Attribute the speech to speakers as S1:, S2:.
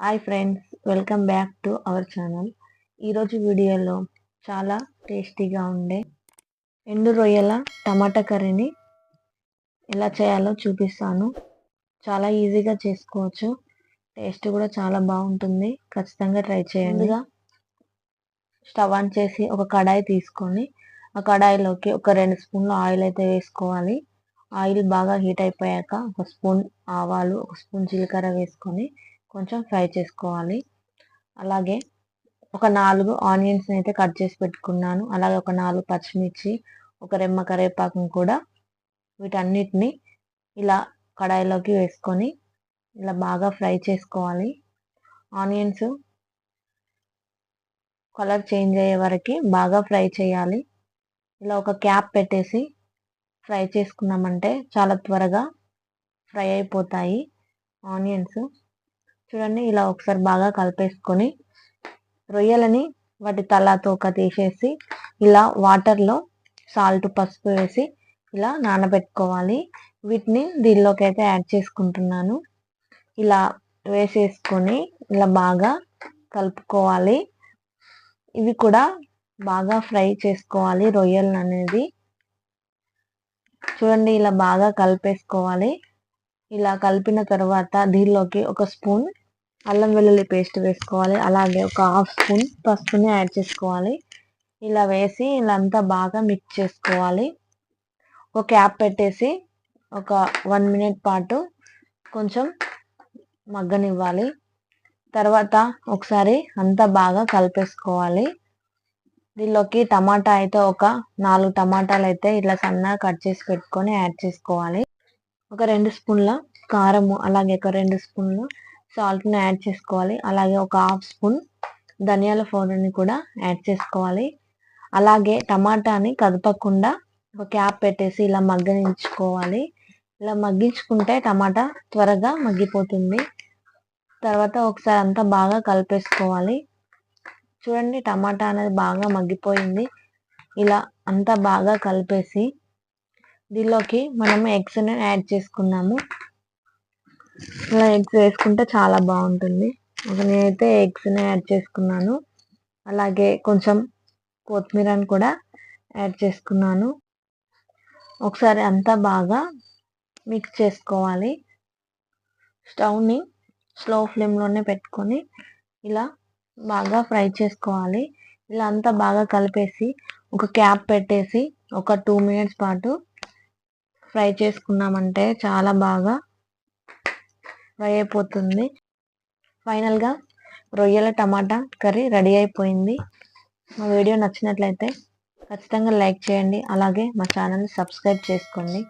S1: Hi friends welcome back to our channel ఈరోజు వీడియోలో చాలా టేస్టీగా ఉండే ఎండు రొయ్యల టమాటా కర్రీని ఎలా చేయాలో చూపిస్తాను. చాలా ఈజీగా చేసుకోవచ్చు. టేస్ట్ కూడా చాలా బాగుంటుంది. ఖచ్చితంగా ట్రై చేయండి. స్టవ్ ఆన్ చేసి ఒక కడాయి తీసుకొని ఆ కడాయిలోకి ఒక రెండు స్పూన్లు ఆయిల్ అయితే వేసుకోవాలి. ఆయిల్ బాగా హీట్ అయిపోయాక ఒక స్పూన్ ఆవాలు ఒక స్పూన్ జీలకర్ర వేసుకొని కొంచెం ఫ్రై చేసుకోవాలి. అలాగే ఒక నాలుగు ఆనియన్స్ని అయితే కట్ చేసి పెట్టుకున్నాను. అలాగే ఒక నాలుగు పచ్చిమిర్చి ఒక రెమ్మ కరివేపాకు కూడా వీటన్నిటిని ఇలా కడాయిలోకి వేసుకొని ఇలా బాగా ఫ్రై చేసుకోవాలి. ఆనియన్స్ కలర్ చేంజ్ అయ్యే వరకు బాగా ఫ్రై చేయాలి. ఇలా ఒక క్యాప్ పెట్టేసి ఫ్రై చేసుకున్నామంటే చాలా త్వరగా ఫ్రై అయిపోతాయి ఆనియన్స్. చూడండి ఇలా ఒకసారి బాగా కలిపేసుకొని రొయ్యలని వాటి తల తోక తీసేసి ఇలా వాటర్లో సాల్ట్ పసుపు వేసి ఇలా నానబెట్టుకోవాలి. వీటిని దీనిలోకి అయితే యాడ్ చేసుకుంటున్నాను. ఇలా వేసేసుకొని ఇలా బాగా కలుపుకోవాలి. ఇవి కూడా బాగా ఫ్రై చేసుకోవాలి రొయ్యలు అనేది చూడండి ఇలా బాగా కలిపేసుకోవాలి. ఇలా కలిపిన తర్వాత దీనిలోకి ఒక స్పూన్ అల్లం వెల్లుల్లి పేస్ట్ వేసుకోవాలి. అలాగే ఒక హాఫ్ స్పూన్ పసుపుని యాడ్ చేసుకోవాలి. ఇలా వేసి ఇలా అంతా బాగా మిక్స్ చేసుకోవాలి. ఒక క్యాప్ పెట్టేసి ఒక వన్ మినిట్ పాటు కొంచెం మగ్గనివ్వాలి. తర్వాత ఒకసారి అంతా బాగా కలిపేసుకోవాలి. దీనిలోకి టమాటా అయితే ఒక నాలుగు టమాటాలు అయితే ఇట్లా సన్నగా కట్ చేసి పెట్టుకొని యాడ్ చేసుకోవాలి. ఒక రెండు స్పూన్ల కారము అలాగే ఒక రెండు స్పూన్లు సాల్ట్ని యాడ్ చేసుకోవాలి. అలాగే ఒక హాఫ్ స్పూన్ ధనియాల పౌడర్ని కూడా యాడ్ చేసుకోవాలి. అలాగే టమాటాని కదపకుండా ఒక క్యాప్ పెట్టేసి ఇలా మగ్గనించుకోవాలి. ఇలా మగ్గించుకుంటే టమాటా త్వరగా మగ్గిపోతుంది. తర్వాత ఒకసారి అంతా బాగా కలిపేసుకోవాలి. చూడండి టమాటా అనేది బాగా మగ్గిపోయింది. ఇలా అంతా బాగా కలిపేసి దీనిలోకి మనం ఎగ్స్ని యాడ్ చేసుకున్నాము. ఇలా ఎగ్స్ వేసుకుంటే చాలా బాగుంటుంది. ఒక నేనైతే ఎగ్స్ని యాడ్ చేసుకున్నాను. అలాగే కొంచెం కొత్తిమీరని కూడా యాడ్ చేసుకున్నాను. ఒకసారి అంతా బాగా మిక్స్ చేసుకోవాలి. స్టవ్ని స్లో ఫ్లేమ్లోనే పెట్టుకొని ఇలా బాగా ఫ్రై చేసుకోవాలి. ఇలా అంతా బాగా కలిపేసి ఒక క్యాప్ పెట్టేసి ఒక టూ మినిట్స్ పాటు ఫ్రై చేసుకున్నామంటే చాలా బాగా ఫ్రై అయిపోతుంది. ఫైనల్గా రొయ్యల టమాటా కర్రీ రెడీ అయిపోయింది. మా వీడియో నచ్చినట్లయితే ఖచ్చితంగా లైక్ చేయండి. అలాగే మా ఛానల్ని సబ్స్క్రైబ్ చేసుకోండి.